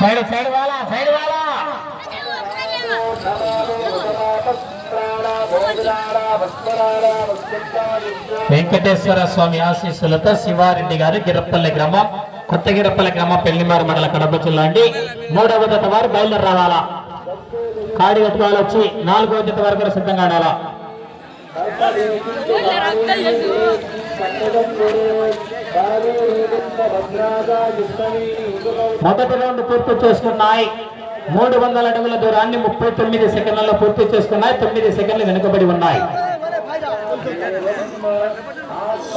Side side వాళ్ళ side వాళ్ళ వెంకటేశ్వర స్వామి ఆశీస్సులతో శివారెడ్డి గారు గిరప్పల్లి గ్రామం కొత్తగిరప్పల గ్రామ పెళ్ళిమారు మండల కడప జిల్లా అండి. మూడవ జత వారు బయలుదేరి రావాలా కాడి కట్టుకోవాలి వచ్చి నాలుగవ జత వరకు కూడా సిద్ధంగా ఉండాలా? మొదటి రౌండ్ పూర్తి చేసుకున్నాయి. మూడు వందల అడుగుల దూరాన్ని ముప్పై తొమ్మిది సెకండ్లలో పూర్తి చేసుకున్నాయి. తొమ్మిది సెకండ్లు వెనుకబడి ఉన్నాయి.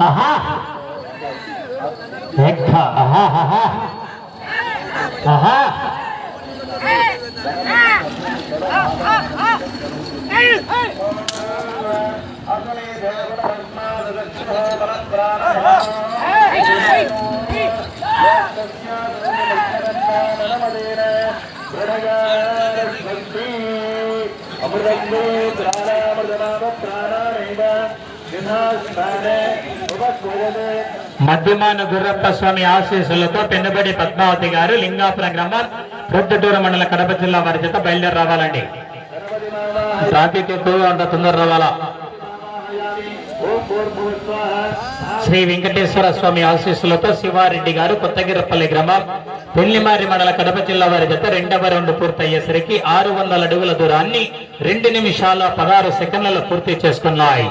ఆహా! ఆహా, ఆహా. మధ్యమాన గుర్రప్ప స్వామి ఆశీస్సులతో పెన్నుబడి పద్మావతి గారు లింగాపురం గ్రామం ప్రొద్దుటూరు మండల కడప జిల్లా వారి చేత బయలుదేరి రావాలండి. ట్రాఫిక్ ఎక్కువగా ఉంట తొందర రావాలా? శ్రీ వెంకటేశ్వర స్వామి ఆశీస్సులతో శివారెడ్డి గారు కొత్తగిరపల్లి గ్రామం పెళ్ళిమారి మండల కడప జిల్లా వారి జత రెండవ రౌండ్ పూర్తయ్యేసరికి ఆరు వందల అడుగుల దూరాన్ని రెండు నిమిషాల పదహారు సెకండ్లలో పూర్తి చేసుకున్నాయి.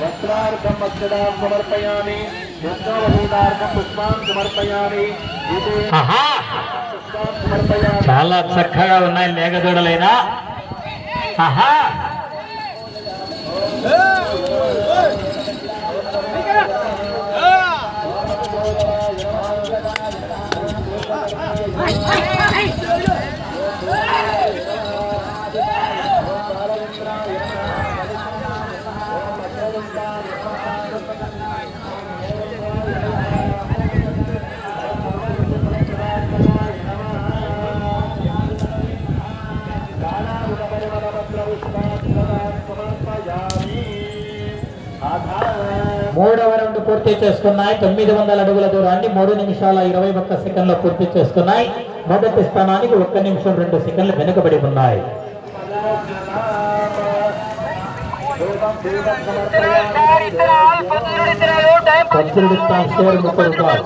వస్త్రార్థం అక్షరాం ఇది సమర్పయామి చాలా చక్కగా ఉన్నాయి మేఘదూడలైనా. ఆహా! మూడవ రౌండ్ పూర్తి చేసుకున్నాయి. తొమ్మిది వందల అడుగుల దూరాన్ని మూడు నిమిషాల ఇరవై ఒక్క సెకండ్లో పూర్తి చేసుకున్నాయి. మొదటి స్థానానికి ఒక్క నిమిషం రెండు సెకండ్లు వెనుకబడి ఉన్నాయి. ముప్పై రూపాయలు.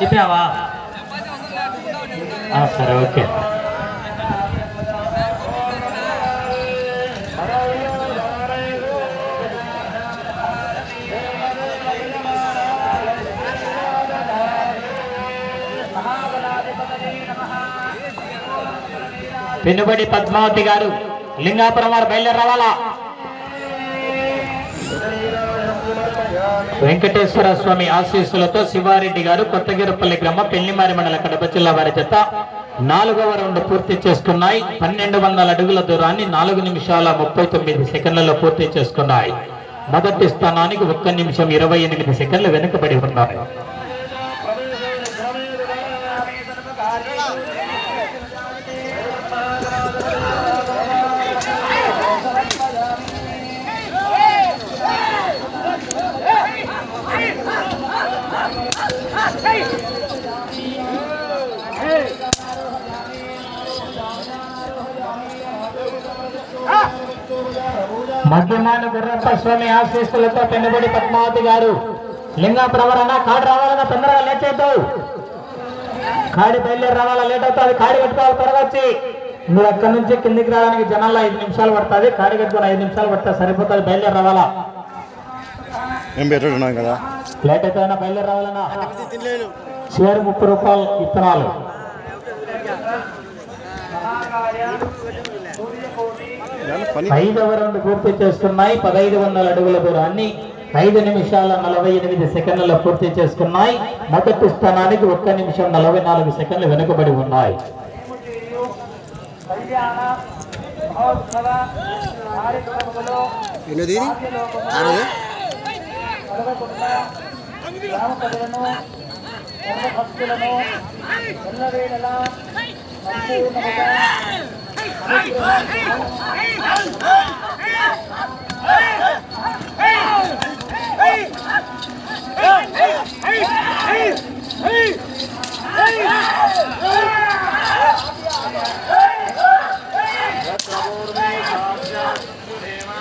చెప్పావా? సరే ఓకే. పెనుబడి పద్మావతి గారు లింగాపురం వారు బయలుదేరి రావాలా వెంకటేశ్వర స్వామి ఆశీస్సులతో శివారెడ్డి గారు కొత్తగిరపల్లి గ్రామ పెళ్ళిమారి మండల కడప జిల్లా వారి చేత నాలుగవ రౌండ్ పూర్తి చేసుకున్నాయి. పన్నెండు వందల అడుగుల దూరాన్ని నాలుగు నిమిషాల ముప్పై తొమ్మిది సెకండ్లలో పూర్తి చేసుకున్నాయి. మొదటి స్థానానికి ఒక్క నిమిషం ఇరవై ఎనిమిది సెకండ్లు వెనుకబడి ఉన్నాయి. మధ్యమాన గుర్రప్ప స్వామి ఆశీస్సులతో పెనుబడి పద్మావతి గారు లింగా ప్రవరణ కాడు రావాలన్నా తొందరగా లేచేద్దు కాడి బయలుదేరి రావాలా లేట్ అవుతుంది కాడి కట్టుకోవాలి త్వరగా వచ్చి. నువ్వు అక్కడి నుంచి కిందికి రావడానికి జనాల్లో ఐదు నిమిషాలు పడుతుంది కాడి కట్టుకొని ఐదు నిమిషాలు పడుతుంది సరిపోతుంది బయలుదేరి రావాలా? పెట్టున్నాం కదా? లేట్ అయితే బయలుదేరి రావాలన్నా? షేరు ముప్పై రూపాయలు ఇత్తనాలు. ఐదవ రౌండ్ పూర్తి చేసుకున్నాయి. పదహైదు వందల అడుగుల దూరాన్ని ఐదు నిమిషాల నలభై ఎనిమిది సెకండ్లలో పూర్తి చేసుకున్నాయి. మొదటి స్థానానికి ఒక్క నిమిషం నలభై నాలుగు సెకండ్లు వెనుకబడి ఉన్నాయి. ఎన్నోది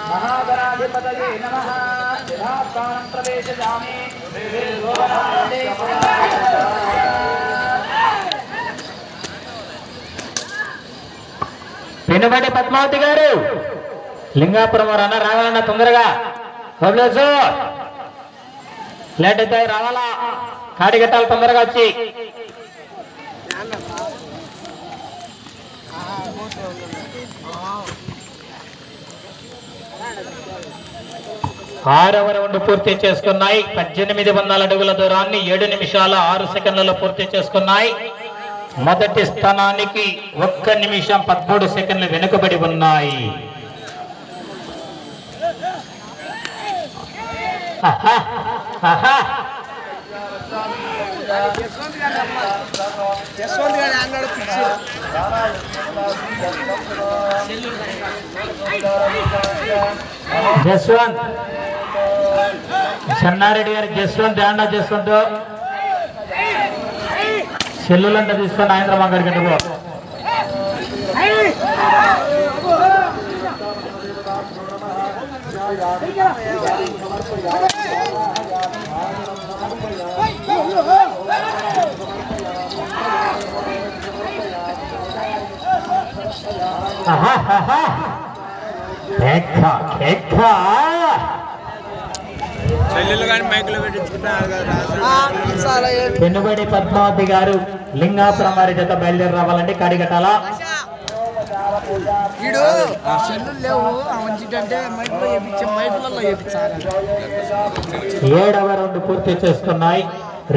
महागणाधिपतये नमः। प्रवेश प्रवेशयामि। పెనుబడి పద్మావతి గారు. లింగాపురం వారు అన్న రావాలన్న తొందరగా. వదిలేసు. లేట్ అయితే రావాలా? కాడిగట్టాలి తొందరగా వచ్చి. ఆరవ రౌండ్ పూర్తి చేసుకున్నాయి. పద్దెనిమిది వందల అడుగుల దూరాన్ని ఏడు నిమిషాల ఆరు సెకండ్లలో పూర్తి చేసుకున్నాయి. మొదటి స్థానానికి ఒక్క నిమిషం పదమూడు సెకండ్లు వెనుకబడి ఉన్నాయి. జస్వంత్. చెన్నారెడ్డి గారు జస్వంత్ ధ్యాన జస్వంత్ సెల్లులంట తీసుకొని ఆయంద్రమ్మ గారికి నువ్వు ఆహా, ఆహా. కేక్క, కేక్క. సెల్లులు కానీ మైకులు పెట్టించుకుంటున్నారు కదా పెనుబడి పద్మావతి గారు లింగాపురం వారి జత బయలుదేరి రావాలండి. కాడిగట్టాలా. ఏడవ రౌండ్ పూర్తి చేసుకున్నాయి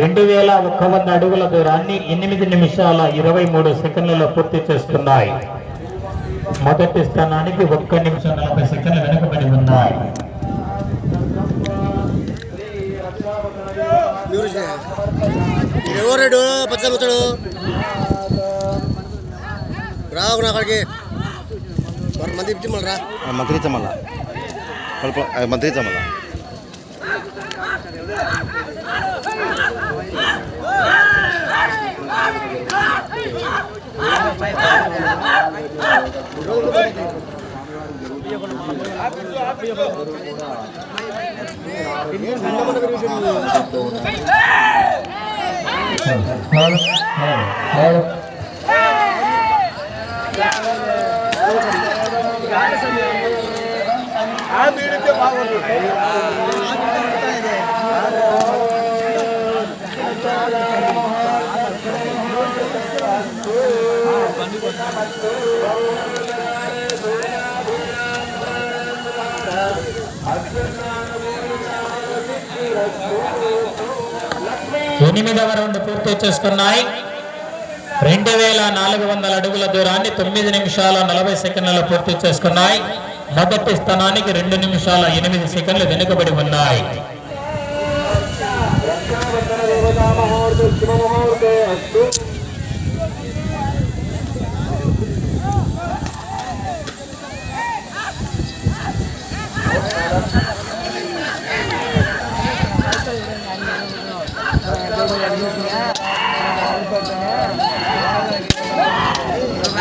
రెండు వేల ఒక్క వంద అడుగుల దూరాన్ని ఎనిమిది నిమిషాల ఇరవై మూడు సెకండ్లలో పూర్తి చేసుకున్నాయి మొదటి స్థానానికి ఒక్క నిమిషం నలభై సెకండ్లు వెనుకబడి ఉన్నాయి. ఎవరాడు పచ్చబుతాడు రావు నా అక్కడికి మరి మంది ఇచ్చి మళ్ళీ రా మంత్రి మళ్ళా మంత్రి మళ్ళా ఎనిమిదవ రౌండ్ పూర్తి చేసుకున్నాయి రెండు వేల నాలుగు వందల అడుగుల దూరాన్ని తొమ్మిది నిమిషాల నలభై సెకండ్లలో పూర్తి చేసుకున్నాయి మొదటి స్థానానికి రెండు నిమిషాల ఎనిమిది సెకండ్లు వెనుకబడి ఉన్నాయి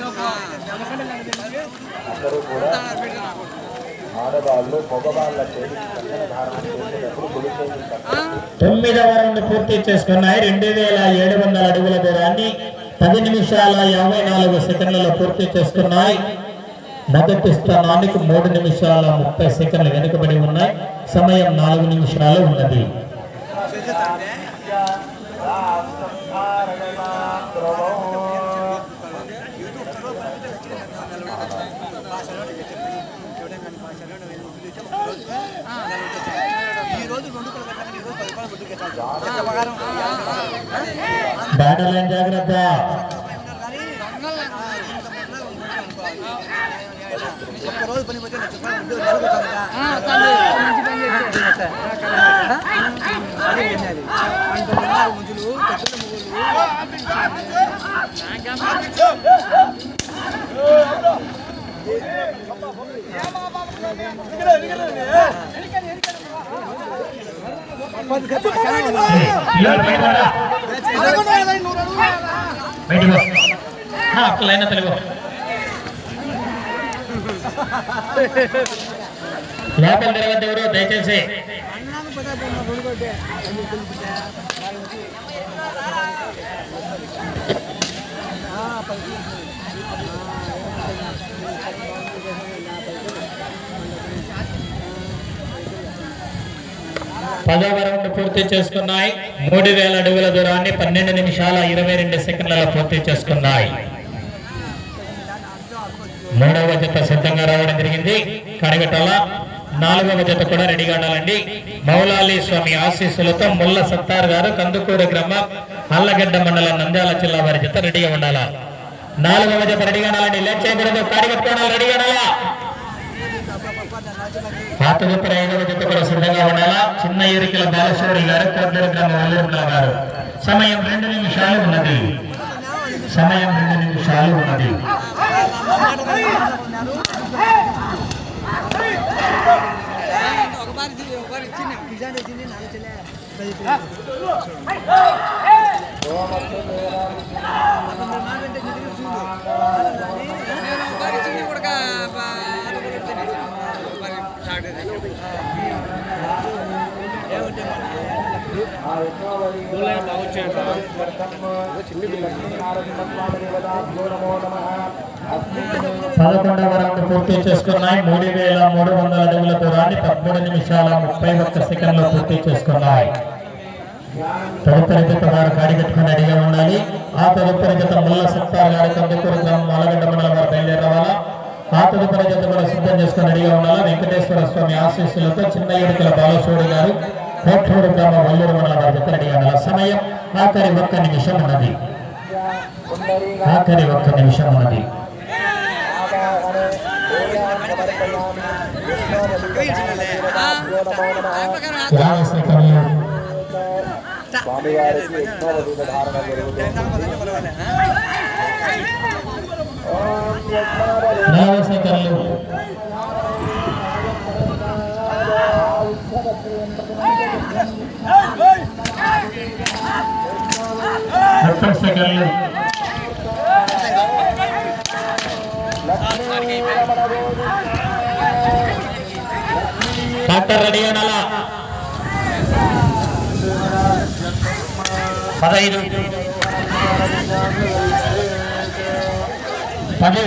ఆహా ఎక్క ఆహా తొమ్మిదవ రౌండ్ పూర్తి చేసుకున్నాయి. రెండు వేల ఏడు వందల అడుగుల దూరాన్ని పది నిమిషాల యాభై నాలుగు సెకండ్లలో పూర్తి చేసుకున్నాయి. మొదటి స్థానానికి మూడు నిమిషాల ముప్పై సెకండ్లు వెనుకబడి ఉన్నాయి. సమయం నాలుగు నిమిషాలు ఉన్నది. బ్యాటర్లైన్ జాగ్రత్త. రోజు పని పోతే ముందులు పో. తెలుగు లోపల తిరగద్దు ఎవరు దయచేసి పదవ రౌండ్ పూర్తి చేసుకున్నాయి. మూడు వేల అడుగుల దూరాన్ని పన్నెండు నిమిషాల ఇరవై రెండు సెకండ్లలో పూర్తి చేసుకున్నాయి. మూడవ జత సిద్ధంగా రావడం జరిగింది. కడగటల నాలుగవ జత కూడా రెడీగా ఉండాలండి. మౌలాలి స్వామి ఆశీస్సులతో ముల్ల సత్తార్ గారు కందుకూరు గ్రామం అల్లగడ్డ మండలం నంద్యాల జిల్లా వారి జత రెడీగా ఉండాలా? నాలుగవ జత రెడీగా ఉండాలండి. లేట్ చేయకూడదు కాడిగట్టుకోవడాలి రెడీగా ఉండాలా? పాత జత ఐదవ జత కూడా సిద్ధంగా ఉండాలా చిన్న ఎరికల బాలశౌరి గారు కోట్లూరు గ్రామం వల్లూరుల గారు సమయం రెండు నిమిషాలు ఉన్నది సమయం రెండు నిమిషాలు ఉన్నది ఒకసారి పదకొండవ రౌండ్ పూర్తి చేసుకున్నాయి. మూడు వేల మూడు వందల అడుగుల దూరాన్ని పదమూడు నిమిషాల ముప్పై ఒక్క సెకండ్లో పూర్తి చేసుకున్నాయి. తదుపరి జత వారు కాడిగట్టుకుని కట్టుకుని ఉండాలి. ఆ తదుపరి జత ముల్ల సత్తారు గారి కందుకూరు గ్రామం మాలగడ్డ మండలం వారు బయలుదేరవాలా? రావాలా ఆ కూడా సిద్ధం చేసుకుని రెడీగా ఉండాలా? వెంకటేశ్వర స్వామి ఆశీస్సులతో చిన్న ఏడుకల బాలచూడి గారు కోట్లూరు గ్రామ వల్లూరు మండల వారి జత రెడీగా ఉండాలి? సమయం ఆఖరి ఒక్క నిమిషం ఉన్నది. ఆఖరి ఒక్క నిమిషం ఉన్నది. స్వామివారికి రామశేఖర్లు ధారణ జరుగుతుంది. సెకండ్లు డాక్టర్ రెడీ అనాలా పదహైదు పది